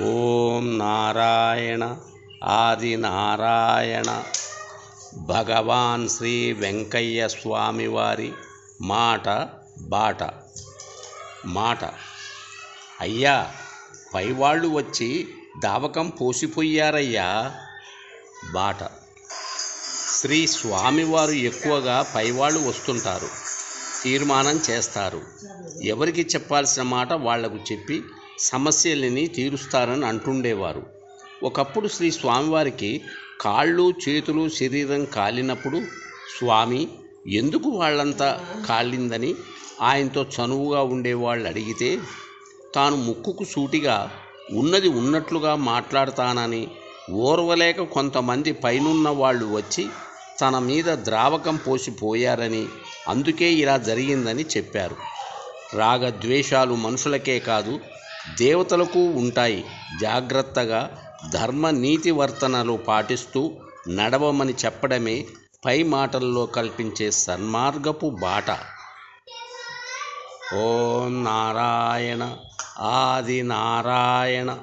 ఓం నారాయణ ఆది నారాయణ భగవాన్ శ్రీ వెంకయ్య స్వామివారి మాట బాట. మాట. అయ్యా పైవాళ్ళు వచ్చి దావకం పోసిపోయారయ్యా. బాట. శ్రీ స్వామివారు ఎక్కువగా పైవాళ్ళు వస్తుంటారు. తీర్మానం చేస్తారు. ఎవరికి చెప్పాల్సిన మాట వాళ్ళకు చెప్పి సమస్యలని తీరుస్తారని అంటుండేవారు. ఒకప్పుడు శ్రీ స్వామివారికి కాళ్ళు చేతులు శరీరం కాలినప్పుడు స్వామి ఎందుకు వాళ్ళంతా కాలిందని ఆయనతో చనువుగా ఉండేవాళ్ళు అడిగితే తాను ముక్కుకు సూటిగా ఉన్నది ఉన్నట్లుగా మాట్లాడతానని ఓర్వలేక కొంతమంది పైనున్న వాళ్ళు వచ్చి తన మీద ద్రావకం పోసిపోయారని అందుకే ఇలా జరిగిందని చెప్పారు. రాగద్వేషాలు మనుషులకే కాదు దేవతలకు ఉంటాయి. జాగ్రత్తగా ధర్మ నీతి వర్తనలు పాటిస్తూ నడవమని చెప్పడమే పై మాటల్లో కల్పించే సన్మార్గపు బాట. ఓం నారాయణ ఆది నారాయణ